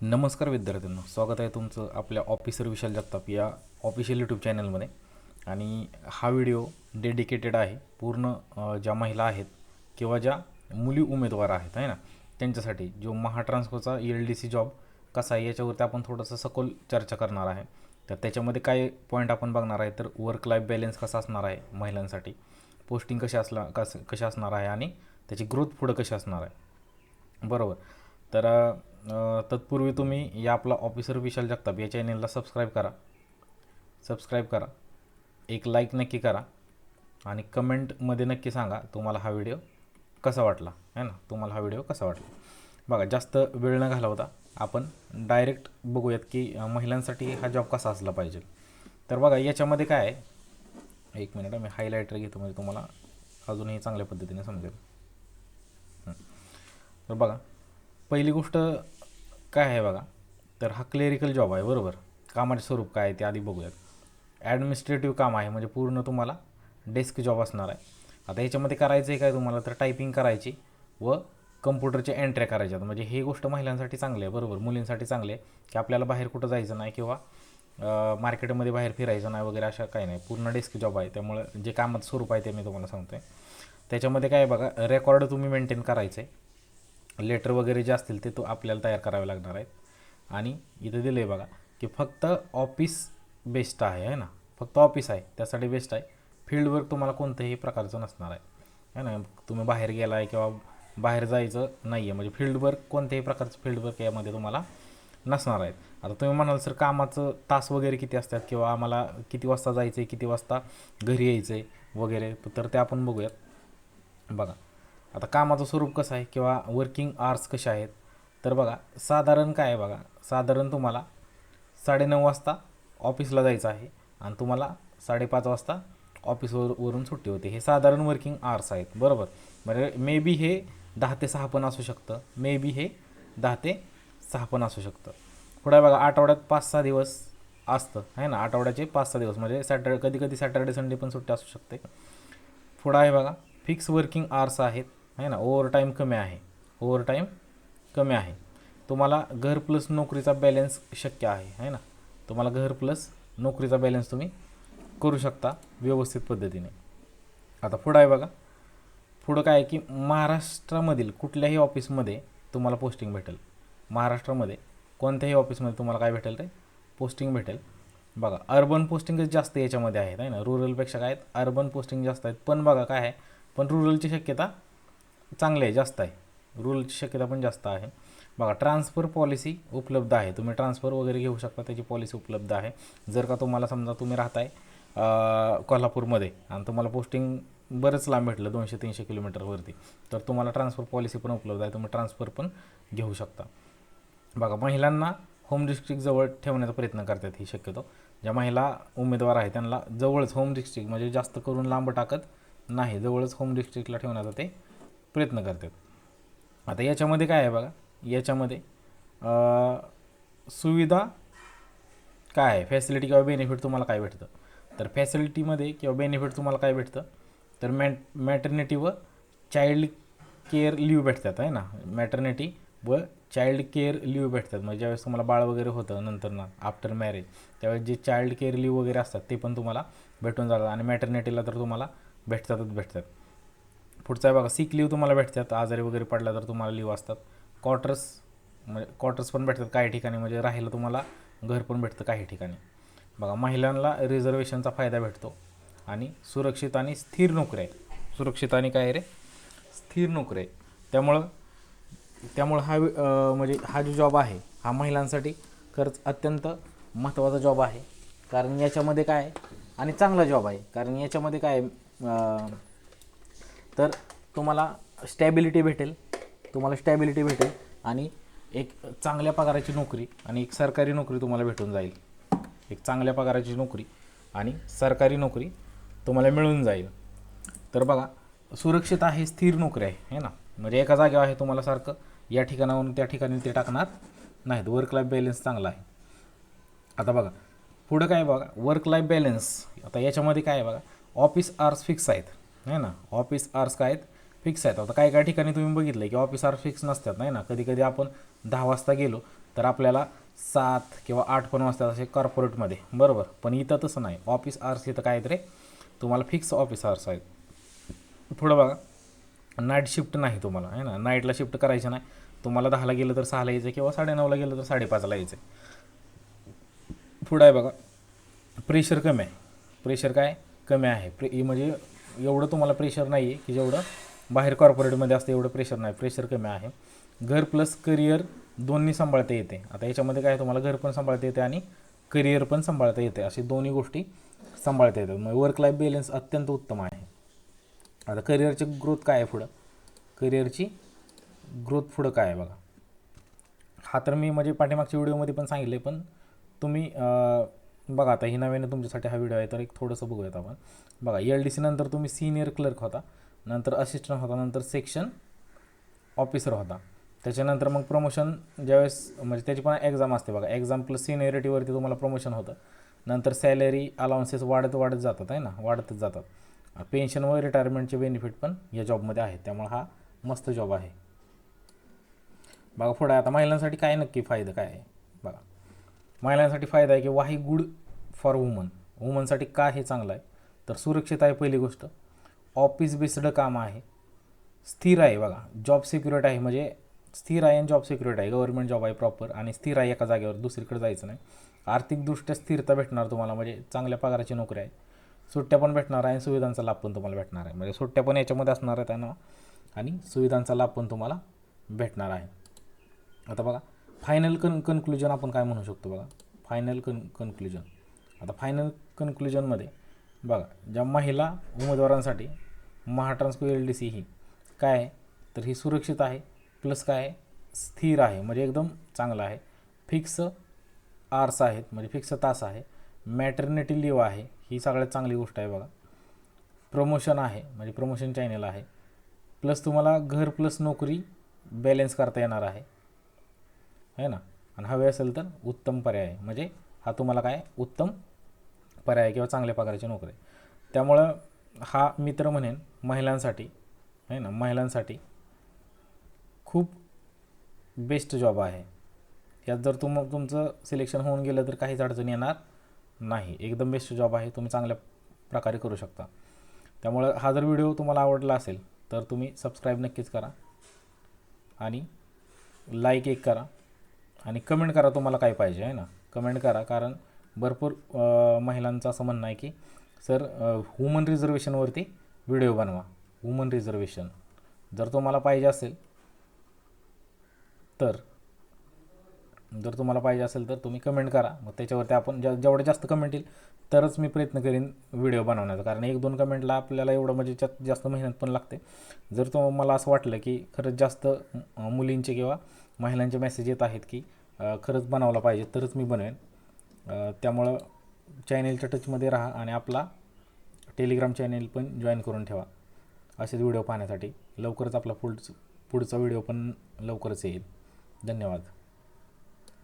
नमस्कार विद्यार्थ्यांनो स्वागत आहे तुमचं आपल्या ऑफिसर विशाल जगताप या ऑफिशियल यूट्यूब चॅनलमध्ये आणि हा व्हिडिओ डेडिकेटेड आहे पूर्ण ज्या महिला आहेत किंवा ज्या मुली उमेदवार आहेत आहे ना? त्यांच्यासाठी जो महाट्रान्सकोचा E L D C job कसा आहे याच्यावरती आपण थोडंसं सखोल चर्चा करणार आहे. तर त्याच्यामध्ये काय पॉईंट आपण बघणार आहे तर वर्क लाईफ बॅलेन्स कसा असणार आहे महिलांसाठी पोस्टिंग कशी असला कस कशी असणार आहे आणि त्याची ग्रोथ पुढं कशी असणार आहे. बरोबर. तर तत्पूर्वी तुम्ही या आपला ऑफिसर विशाल जगताप या चॅनेलला सबस्क्राईब करा. सबस्क्राईब करा. एक लाईक नक्की करा. आणि कमेंटमध्ये नक्की सांगा तुम्हाला हा व्हिडिओ कसा वाटला. है ना? तुम्हाला हा व्हिडिओ कसा वाटला. बघा जास्त वेळ न घालवता आपण डायरेक्ट बघूयात की महिलांसाठी हा जॉब कसा असला पाहिजे. तर बघा याच्यामध्ये काय आहे? एक मिनिट मी हायलायटर घेतो म्हणजे तुम्हाला अजूनही चांगल्या पद्धतीने समजेल. तर बघा पहिली गोष्ट काय आहे बघा? तर हा क्लेरिकल जॉब आहे बरोबर. कामाचे स्वरूप काय आहे ते आधी बघूयात. ॲडमिनिस्ट्रेटिव्ह काम आहे म्हणजे पूर्ण तुम्हाला डेस्क जॉब असणार आहे. आता ह्याच्यामध्ये करायचं आहे काय तुम्हाला? तर टायपिंग करायची व कम्प्युटरच्या एंट्र्या करायच्यात. म्हणजे ही गोष्ट महिलांसाठी चांगली आहे बरोबर. मुलींसाठी चांगली आहे की आपल्याला बाहेर कुठं जायचं नाही किंवा मार्केटमध्ये बाहेर फिरायचं नाही वगैरे अशा काही नाही. पूर्ण डेस्क जॉब आहे. त्यामुळं जे कामाचं स्वरूप आहे ते मी तुम्हाला सांगतो आहे त्याच्यामध्ये काय आहे बघा? रेकॉर्ड तुम्ही मेंटेन करायचं आहे लेटर वगैरे जे असतील ते तो आपल्याला तयार करावे लागणार आहेत. आणि इथं दिलं आहे बघा की फक्त ऑफिस बेस्ट आहे है ना? फक्त ऑफिस आहे त्यासाठी बेस्ट आहे. फील्ड वर्क तुम्हाला कोणत्याही प्रकारचं नसणार आहे. है ना? तुम्ही बाहेर गेला आहे किंवा बाहेर जायचं नाही आहे म्हणजे फील्ड वर्क कोणत्याही प्रकारचं फील्ड वर्क यामध्ये तुम्हाला नसणार आहेत. आता तुम्ही म्हणाल सर कामाचं तास वगैरे किती असतात किंवा आम्हाला किती वाजता जायचं आहे किती वाजता घरी यायचं आहे वगैरे तर ते आपण बघूयात. बघा. आता कामाचं स्वरूप कसं आहे किंवा वर्किंग आर्स कसे आहेत? तर बघा साधारण काय आहे बघा? साधारण तुम्हाला साडेनऊ वाजता ऑफिसला जायचं आहे आणि तुम्हाला साडेपाच वाजता ऑफिसवर वरून सुट्टी होते. हे साधारण वर्किंग आर्स आहेत. बरोबर? म्हणजे मे बी हे दहा ते सहा पण असू शकतं. मे बी हे दहा ते सहा पण असू शकतं. पुढे बघा आठवड्यात पाच सहा दिवस असतं. आहे ना? आठवड्याचे पाच सहा दिवस. म्हणजे सॅटर्डे कधी कधी सॅटर्डे संडे पण सुट्टी असू शकते. पुढं आहे बघा फिक्स वर्किंग आर्स आहेत. आहे ना? ओव्हर टाईम कमी आहे. ओव्हर टाईम कमी आहे. तुम्हाला घर प्लस नोकरीचा बॅलन्स शक्य आहे है ना? तुम्हाला घर प्लस नोकरीचा बॅलन्स तुम्ही करू शकता व्यवस्थित पद्धतीने. आता पुढं आहे बघा. पुढं काय आहे की महाराष्ट्रामधील कुठल्याही ऑफिसमध्ये तुम्हाला पोस्टिंग भेटेल. महाराष्ट्रामध्ये कोणत्याही ऑफिसमध्ये तुम्हाला काय भेटेल रे पोस्टिंग भेटेल. बघा अर्बन पोस्टिंगच जास्त याच्यामध्ये आहेत आहे ना? रुरलपेक्षा काय आहेत? अर्बन पोस्टिंग जास्त आहेत. पण बघा काय आहे? पण रुरलची शक्यता चांगले आहे जास्त आहे. रूलची शक्यता पण जास्त आहे. बघा ट्रान्सफर पॉलिसी उपलब्ध आहे. तुम्ही ट्रान्सफर वगैरे घेऊ शकता त्याची पॉलिसी उपलब्ध आहे. जर का तुम्हाला समजा तुम्ही राहताय कोल्हापूरमध्ये आणि तुम्हाला पोस्टिंग बरंच लांब भेटलं दोनशे तीनशे किलोमीटरवरती तर तुम्हाला ट्रान्सफर पॉलिसी पण उपलब्ध आहे. तुम्ही ट्रान्सफर पण घेऊ शकता. बघा महिलांना होम डिस्ट्रिक्टजवळ ठेवण्याचा प्रयत्न करतात ही शक्यतो. ज्या महिला उमेदवार आहेत त्यांना जवळच होम डिस्ट्रिक्ट म्हणजे जास्त करून लांब टाकत नाही. जवळच होम डिस्ट्रिक्टला ठेवण्याचा ते प्रयत्न करतात. आता याच्यामध्ये काय आहे बघा? याच्यामध्ये सुविधा काय आहे? फॅसिलिटी किंवा बेनिफिट तुम्हाला काय भेटतं? तर फॅसिलिटीमध्ये किंवा बेनिफिट तुम्हाला काय भेटतं? तर मॅ मॅटर्निटी व चाइल्ड केअर लिव्ह भेटतात आहे ना? मॅटर्निटी व चाइल्ड केअर लिव्ह भेटतात. म्हणजे ज्यावेळेस तुम्हाला बाळ वगैरे होतं नंतर ना आफ्टर मॅरेज त्यावेळेस जे चाइल्ड केअर लिव्ह वगैरे असतात ते पण तुम्हाला भेटून जातात. आणि मॅटर्निटीला तर तुम्हाला भेटतातच भेटतात. पुढचा आहे बघा सिक लिव्ह तुम्हाला भेटतात. आजारी वगैरे पडला तर तुम्हाला लिव्ह असतात. क्वार्टर्स म्हणजे क्वार्टर्स पण भेटतात काही ठिकाणी. म्हणजे राहायला तुम्हाला घर पण भेटतं काही ठिकाणी. बघा महिलांना रिझर्वेशनचा फायदा भेटतो. आणि सुरक्षित आणि स्थिर नोकरी आहे सुरक्षित आणि काय रे? स्थिर नोकरी आहे त्यामुळं त्यामुळं हा वि- म्हणजे हा जो जॉब आहे हा महिलांसाठी खरंच अत्यंत महत्त्वाचा जॉब आहे. कारण याच्यामध्ये काय आहे? आणि चांगला जॉब आहे. कारण याच्यामध्ये काय आहे, तर तुम्हाला स्टॅबिलिटी भेटेल. तुम्हाला स्टॅबिलिटी भेटेल. आणि एक चांगल्या पगाराची नोकरी आणि एक सरकारी नोकरी तुम्हाला भेटून जाईल. एक चांगल्या पगाराची नोकरी आणि सरकारी नोकरी तुम्हाला मिळून जाईल. तर बघा सुरक्षित आहे स्थिर नोकरी आहे है ना? म्हणजे एका जागेवर आहे तुम्हाला सारखं या ठिकाणावरून त्या ठिकाणी ते टाकणार नाहीत. वर्क लाईफ बॅलन्स चांगला आहे. आता बघा पुढं काय आहे बघा वर्क लाईफ बॅलन्स आता याच्यामध्ये काय आहे बघा ऑफिस आर्स फिक्स आहेत. नाही ना? ऑफिस आर्स काय आहेत? फिक्स आहेत. आता काही काही ठिकाणी तुम्ही बघितलं की ऑफिस आर्स फिक्स नसतात नाही ना? कधी कधी आपण दहा वाजता गेलो तर आपल्याला सात किंवा आठ पण वाजतात असे कॉर्पोरेटमध्ये बरोबर? पण इथं तसं नाही. ऑफिस आर्स इथं काय आहेत रे? तुम्हाला फिक्स ऑफिस आर्स आहेत. पुढं बघा. नाईट शिफ्ट नाही तुम्हाला आहे ना? नाईटला शिफ्ट करायचं नाही. तुम्हाला दहाला गेलं तर सहाला यायचं किंवा साडेनऊला गेलं तर साडेपाचला यायचं. पुढं आहे बघा. प्रेशर कमी आहे. प्रेशर काय? कमी आहे. प्रे म्हणजे एवढं तुम्हाला प्रेशर नाही आहे की जेवढं बाहेर कॉर्पोरेटमध्ये असतं एवढं प्रेशर नाही. प्रेशर कमी आहे. घर प्लस करिअर दोन्ही सांभाळता येते. आता याच्यामध्ये काय आहे, तुम्हाला घर पण सांभाळता येते आणि करिअर पण सांभाळता येते. अशी दोन्ही गोष्टी सांभाळता येतात. मग वर्क लाईफ बॅलन्स अत्यंत उत्तम आहे. आता करिअरची ग्रोथ काय आहे पुढं? करिअरची ग्रोथ पुढं काय आहे बघा. हा तर मी म्हणजे पाठीमागच्या व्हिडिओमध्ये पण सांगितले पण तुम्ही बघा आता ही नव्याने तुमच्यासाठी हा व्हिडिओ आहे तर एक थोडंसं बघूयात आपण. बघा एल डी सी नंतर तुम्ही सिनियर क्लर्क होता नंतर असिस्टंट होता नंतर सेक्शन ऑफिसर होता. त्याच्यानंतर मग प्रमोशन ज्यावेळेस म्हणजे त्याची पण एक्झाम असते बघा. एक्झाम प्लस सिनियरिटीवरती तुम्हाला प्रमोशन होतं. नंतर सॅलरी अलाउन्सेस वाढत वाढत जातात आहे ना? वाढतच जातात. पेन्शन व रिटायरमेंटचे बेनिफिट पण या जॉबमध्ये आहेत. त्यामुळे हा मस्त जॉब आहे. बघा पुढे आता महिलांसाठी काय नक्की फायदा काय? आहे महिलांसाठी फायदा आहे की वाही गुड फॉर वुमन वुमनसाठी का हे चांगलं आहे? तर सुरक्षित आहे पहिली गोष्ट. ऑफिस बेस्ड काम आहे. स्थिर आहे बघा. जॉब सिक्युरिटी आहे म्हणजे स्थिर आहे आणि जॉब सिक्युरिटी आहे. गव्हर्नमेंट जॉब आहे प्रॉपर आणि स्थिर आहे एका जागेवर. दुसरीकडे जायचं नाही. आर्थिकदृष्ट्या स्थिरता भेटणार तुम्हाला. म्हणजे चांगल्या पगाराची नोकरी आहे. सुट्ट्या पण भेटणार आहे आणि सुविधांचा लाभ पण तुम्हाला भेटणार आहे. म्हणजे सुट्ट्या पण याच्यामध्ये असणार आहेत त्यांना आणि सुविधांचा लाभ पण तुम्हाला भेटणार आहे. आता बघा. फायनल कन कन्क्लुजन आपण काय म्हणू शकतो बघा? फायनल कन कन्क्लुजन आता फायनल कन्क्लुजनमध्ये बघा ज्या महिला उमेदवारांसाठी महाट्रान्सको एल डी सी ही काय आहे? तर ही सुरक्षित आहे प्लस काय आहे? स्थिर आहे म्हणजे एकदम चांगलं आहे. फिक्स आर्स आहेत म्हणजे फिक्स तास आहे. मॅटर्निटी लिव्ह आहे ही सगळ्यात चांगली गोष्ट आहे बघा. प्रमोशन आहे म्हणजे प्रमोशन चॅनल आहे. प्लस तुम्हाला घर प्लस नोकरी बॅलेन्स करता येणार आहे. आहे ना? आणि हवे असेल तर उत्तम पर्याय. म्हणजे हा तुम्हाला काय? उत्तम पर्याय किंवा चांगल्या पगाराची नोकरी. त्यामुळं हा मित्र म्हणेन महिलांसाठी आहे ना? महिलांसाठी खूप बेस्ट जॉब आहे. यात जर तुम तुमचं सिलेक्शन होऊन गेलं तर काहीच अडचण येणार नाही. एकदम बेस्ट जॉब आहे. तुम्ही चांगल्या प्रकारे करू शकता. त्यामुळं हा जर व्हिडिओ तुम्हाला आवडला असेल तर तुम्ही सबस्क्राईब नक्कीच करा. आणि लाईक एक करा. आणि कमेंट करा तुम्हाला काय पाहिजे आहे ना? कमेंट करा कारण भरपूर महिलांचं असं म्हणणं आहे की सर वुमन रिझर्वेशनवरती व्हिडिओ बनवा. वुमन रिझर्वेशन जर तुम्हाला पाहिजे असेल तर जर तुम्हाला पाहिजे असेल तर तुम्ही कमेंट करा. मग त्याच्यावरती आपण ज्या जेवढे जास्त कमेंट येईल तरच मी प्रयत्न करीन व्हिडिओ बनवण्याचा. कारण एक दोन कमेंटला आपल्याला एवढं म्हणजे जास्त जास्त मेहनत पण लागते. जर तो मला असं वाटलं की खरंच जास्त मुलींचे किंवा महिलांचे मेसेज येत आहेत की खरंच बनवला पाहिजे तरच मी बनवेन. त्यामुळं चॅनेलच्या टचमध्ये राहा आणि आपला टेलिग्राम चॅनेल पण जॉईन करून ठेवा. असेच व्हिडिओ पाहण्यासाठी. लवकरच आपला पुढचं पुढचा व्हिडिओ पण लवकरच येईल. धन्यवाद.